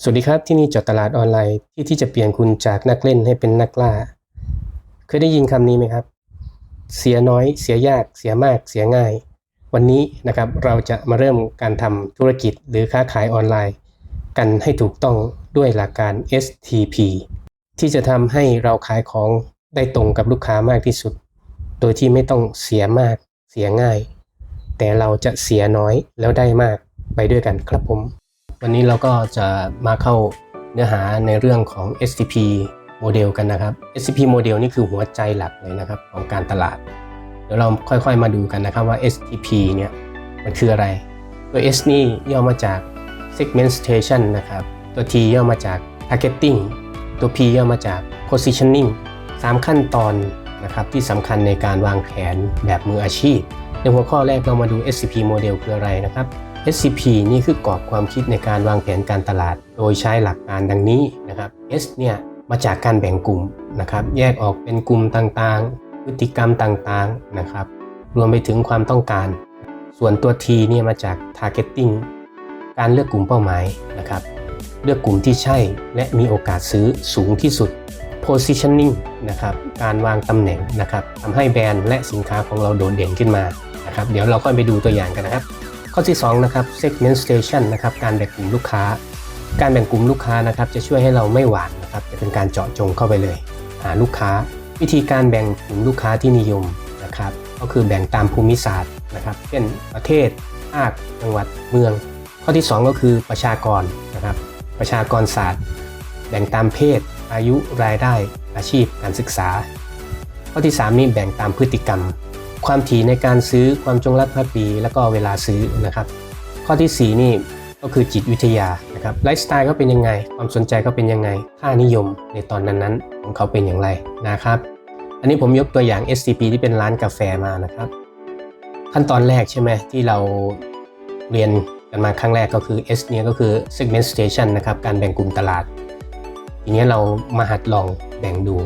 สวัสดีครับที่นี่จอตลาดออนไลน์ที่ที่จะเปลี่ยนคุณจากนักเล่นให้เป็นนักล่า เคยได้ยินคำนี้ไหมครับ เสียน้อยเสียยากเสียมากเสียง่าย วันนี้นะครับเราจะมาเริ่มการทำธุรกิจหรือค้าขายออนไลน์ กันให้ถูกต้องด้วยหลักการ STP ที่จะทำให้เราขายของได้ตรงกับลูกค้ามากที่สุด โดยที่ไม่ต้องเสียมากเสียง่าย แต่เราจะเสียน้อยแล้วได้มากไปด้วยกันครับผม วันนี้เราก็จะมาเข้าเนื้อหาในเรื่องของ STP โมเดลกันนะครับ STP โมเดลนี่คือหัวใจหลักเลยนะครับของการตลาด เดี๋ยวเราค่อยๆมาดูกันนะครับว่า STP เนี่ยมันคืออะไร ตัว S นี่ย่อมาจาก segmentation นะครับ ตัว T ย่อมาจาก targeting ตัว P ย่อมาจาก positioning 3 ขั้นตอนนะครับที่สำคัญในการวางแผนแบบมืออาชีพ ในหัวข้อแรกเรามาดู SCP โมเดลคืออะไรนะครับ SCP นี่คือกรอบความคิดในการวางแผนการตลาด โดยใช้หลักการดังนี้นะครับ S เนี่ยมาจากการแบ่งกลุ่มนะครับแยกออกเป็นกลุ่มต่างๆ พฤติกรรมต่างๆนะครับรวมไปถึงความต้องการ ส่วนตัว T เนี่ยมาจาก targeting การเลือกกลุ่มเป้าหมายนะครับเลือกกลุ่มที่ใช่และมีโอกาสซื้อสูงที่สุด positioning นะครับการวางตำแหน่งนะครับทำให้แบรนด์และสินค้าของเราโดดเด่นขึ้นมานะครับเดี๋ยวเราค่อยไปดูตัวอย่างกันนะครับ ข้อที่2นะครับ segmentation นะครับการแบ่งกลุ่มลูกค้า การแบ่งกลุ่มลูกค้านะครับจะช่วยให้เราไม่หวานนะครับจะเป็นการเจาะจงเข้าไปเลย หาลูกค้า วิธีการแบ่งกลุ่มลูกค้าที่นิยมนะครับก็คือแบ่งตามภูมิศาสตร์นะครับเช่นประเทศภาคจังหวัดเมือง ข้อที่ 2 ก็คือประชากรนะครับประชากรศาสตร์ แบ่งตามเพศ อายุรายได้อาชีพการศึกษา ข้อที่ 3 นี่แบ่งตามพฤติกรรม ความถี่ในการซื้อความจงรักภักดีแล้วก็เวลาซื้อนะครับ ข้อที่ 4 นี่ก็คือจิตวิทยานะครับไลฟ์สไตล์เขาเป็นยังไง ความสนใจเขาเป็นยังไง ค่านิยมในตอนนั้นๆ ของเขาเป็นอย่างไรนะครับ อันนี้ผมยกตัวอย่าง SCP ที่เป็นร้านกาแฟมานะครับ ขั้นตอนแรกใช่ไหมที่เราเรียนกันมาครั้งแรกก็คือ S เนี่ยก็คือ segmentation นะครับการแบ่งกลุ่มตลาด ทีนี้เรามาหัดลองแบ่งดู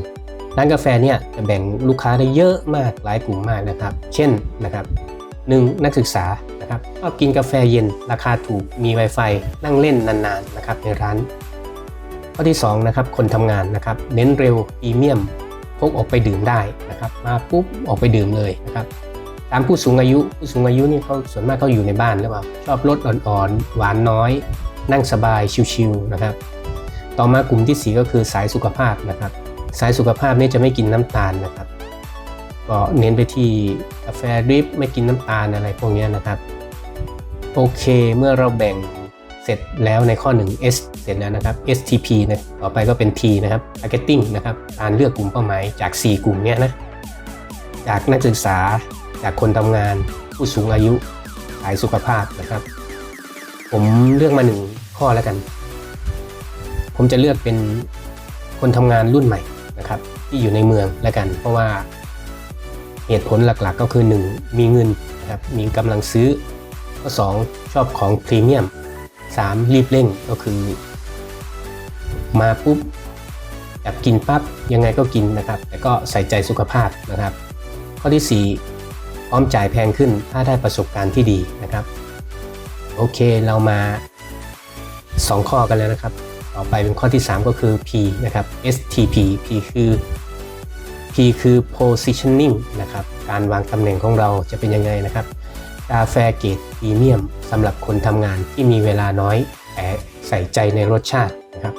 ร้านกาแฟเนี่ยจะแบ่งลูกค้าได้เยอะมากหลายกลุ่มมากนะครับ เช่นนะครับหนึ่งนักศึกษานะครับชอบกินกาแฟเย็นราคาถูกมี Wi-Fi นั่งเล่นนานๆนะครับในร้าน ข้อที่2นะครับคนทำงานนะครับเน้นเร็วพรีเมียมพกออกไปดื่มได้นะครับ มาปุ๊บออกไปดื่มเลยนะครับตามผู้สูงอายุผู้สูงอายุนี่เขาส่วนมากเขาอยู่ในบ้านหรือเปล่าชอบรสอ่อนๆหวานน้อย นั่งสบายชิวๆนะครับ ต่อมากลุ่มที่ 4 ก็คือสายสุขภาพนะครับ สายสุขภาพนี่จะไม่กินน้ำตาลนะครับ ก็เน้นไปที่กาแฟดริปไม่กินน้ำตาลอะไรพวกนี้นะครับโอเคเมื่อเราแบ่งเสร็จแล้วในข้อ 1 S เสร็จแล้วนะครับ STP นะต่อไปก็เป็น T นะครับ Targeting นะครับการเลือกกลุ่มเป้าหมายจาก 4 กลุ่มเนี้ยนะจากนักศึกษาจากคนทำงาน ผู้สูงอายุสายสุขภาพนะครับ ผมเลือกมาหนึ่งข้อแล้วกัน ผมจะเลือกเป็นคนทำงานรุ่นใหม่ ที่อยู่ในเมืองแล้วกัน เพราะว่าเหตุผลหลักๆก็คือ 1 มีเงินนะครับมีกำลังซื้อข้อ2ชอบของพรีเมียม 3 รีบเร่งก็คือ มาปุ๊บอยากกินปั๊บยังไงก็กินนะครับ แต่ก็ใส่ใจสุขภาพนะครับ ข้อที่ 4 พร้อมจ่ายแพงขึ้นถ้าได้ประสบการณ์ที่ดีนะครับ โอเคเรามา 2 ข้อกันแล้วนะครับ ต่อไปเป็นข้อที่ 3 ก็คือ P นะครับ STP P คือ P คือ positioning นะครับ การวางตำแหน่งของเราจะเป็นยังไงนะครับ กาแฟเกรดพรีเมียมสำหรับคนทำงานที่มีเวลาน้อย แต่ใส่ใจในรสชาตินะครับ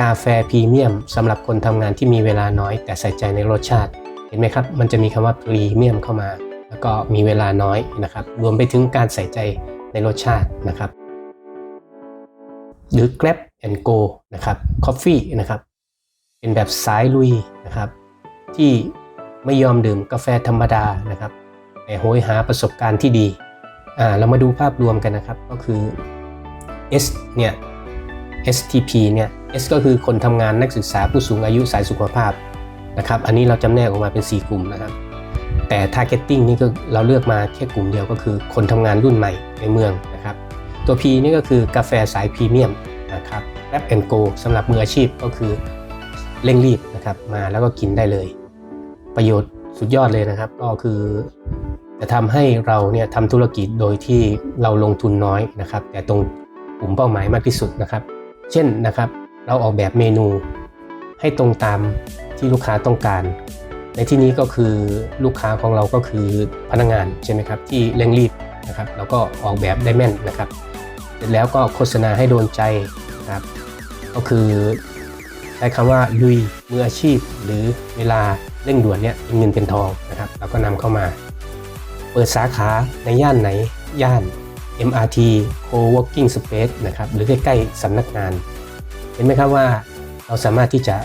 กาแฟพรีเมียมสำหรับคนทำงานที่มีเวลาน้อย แต่ใส่ใจในรสชาติ เห็นไหมครับ มันจะมีคำว่าพรีเมียมเข้ามา แล้วก็มีเวลาน้อยนะครับ รวมไปถึงการใส่ใจในรสชาตินะครับ หรือ Grab and Go นะครับ Coffee นะครับเป็นแบบสายลุยนะครับ ที่ไม่ยอมดื่มกาแฟธรรมดานะครับแต่โหยหาประสบการณ์ที่ดีอ่าเรามาดูภาพรวมกันนะครับก็คือ S เนี่ย STP เนี่ย S ก็คือคนทำงานนักศึกษาผู้สูงอายุสายสุขภาพนะครับ อันนี้เราจำแนกออกมาเป็น 4 กลุ่มนะครับ แต่ targeting นี่ก็เราเลือกมาแค่กลุ่มเดียวก็คือคนทำงานรุ่นใหม่ในเมืองนะครับ ตัว P นี่ก็คือกาแฟสายพรีเมียมนะครับ Grab and Go สำหรับมืออาชีพก็คือเร่งรีบนะครับมาแล้วก็กินได้เลย ประโยชน์สุดยอดเลยนะครับ ก็คือจะทำให้เราเนี่ยทำธุรกิจโดยที่เราลงทุนน้อยนะครับ แต่ตรงกลุ่มเป้าหมายมากที่สุดนะครับ เช่นนะครับ เราออกแบบเมนูให้ตรงตามที่ลูกค้าต้องการ ในที่นี้ก็คือลูกค้าของเราก็คือพนักงานใช่ไหมครับที่เร่งรีบนะครับ แล้วก็ออกแบบได้แม่นนะครับ สร็จแล้วก็โฆษณาให้โดนใจนะครับ ก็คือใช้คำว่าลุยมืออาชีพ หรือเวลาเร่งด่วนเนี่ยเป็นเงินเป็นทองนะครับเราก็นำเข้ามา เปิดสาขาในย่านไหนย่าน MRT Co-working Space นะครับหรือใกล้ๆสำนักงาน เห็นไหมครับว่าเราสามารถที่จะ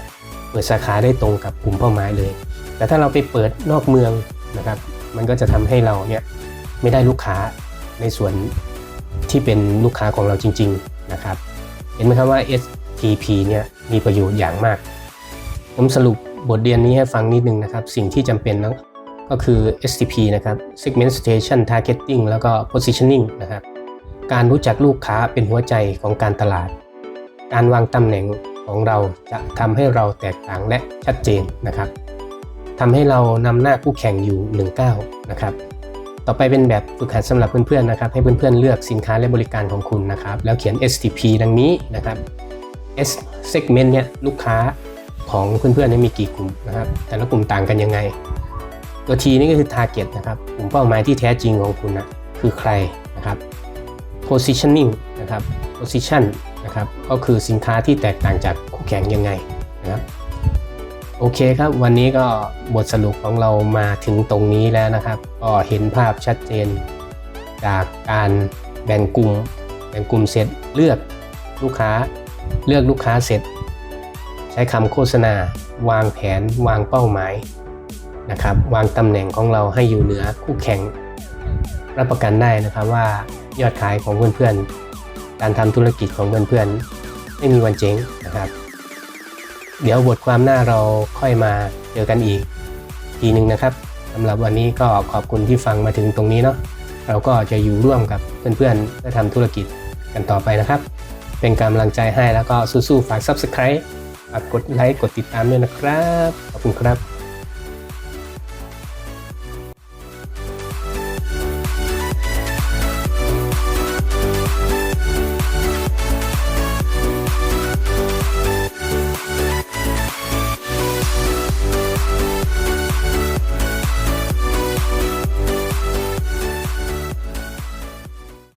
เปิดสาขาได้ตรงกับกลุ่มเป้าหมายเลย แต่ถ้าเราไปเปิดนอกเมืองนะครับ มันก็จะทำให้เราเนี่ยไม่ได้ลูกค้าในส่วน ที่เป็นลูกค้าของเราจริง ๆนะครับ เห็นไหมครับว่า STP เนี่ยมีประโยชน์อย่างมาก ผมสรุปบทเรียนนี้ให้ฟังนิดนึงนะครับ สิ่งที่จำเป็นนะก็คือ STP นะครับ Segmentation Targeting แล้วก็ Positioning นะครับ การรู้จักลูกค้าเป็นหัวใจของการตลาด การวางตำแหน่งของเราจะทำให้เราแตกต่างและชัดเจนนะครับทำให้เรานำหน้าคู่แข่งอยู่ 1 9 นะครับ ต่อไปเป็นแบบฝึกหัดสำหรับเพื่อนๆนะครับ ให้เพื่อนๆเลือกสินค้าและบริการของคุณนะครับ แล้วเขียน STP ดังนี้นะครับ S segment เนี่ยลูกค้าของเพื่อนๆนี่มีกี่กลุ่มนะครับ แต่ละกลุ่มต่างกันยังไง ตัว T นี่ก็คือ target นะครับกลุ่มเป้าหมายที่แท้จริงของคุณนะคือใครนะครับ positioning นะครับ position นะครับ ก็คือสินค้าที่แตกต่างจากคู่แข่งยังไงนะครับ โอเคครับ วันนี้ก็บทสรุปของเรามาถึงตรงนี้แล้วนะครับ ก็เห็นภาพชัดเจน จากการแบ่งกลุ่ม แบ่งกลุ่มเสร็จเลือกลูกค้า เลือกลูกค้าเสร็จ ใช้คำโฆษณา วางแผนวางเป้าหมายนะครับ วางตำแหน่งของเราให้อยู่เหนือคู่แข่ง รับประกันได้นะครับว่ายอดขายของเพื่อนๆ การทำธุรกิจของเพื่อนๆ ไม่มีวันเจ๊งนะครับ เดี๋ยวบทความหน้าเราค่อยมาเจอกันอีก ทีหนึ่งนะครับสำหรับวันนี้ก็ขอบคุณที่ฟังมาถึงตรงนี้เนาะเราก็จะอยู่ร่วมกับเพื่อนๆและทำธุรกิจกันต่อไปนะครับ เป็นกำลังใจให้แล้วก็สู้ๆฝาก Subscribe ฝากกดไลค์กดติดตามด้วยนะครับ ขอบคุณครับ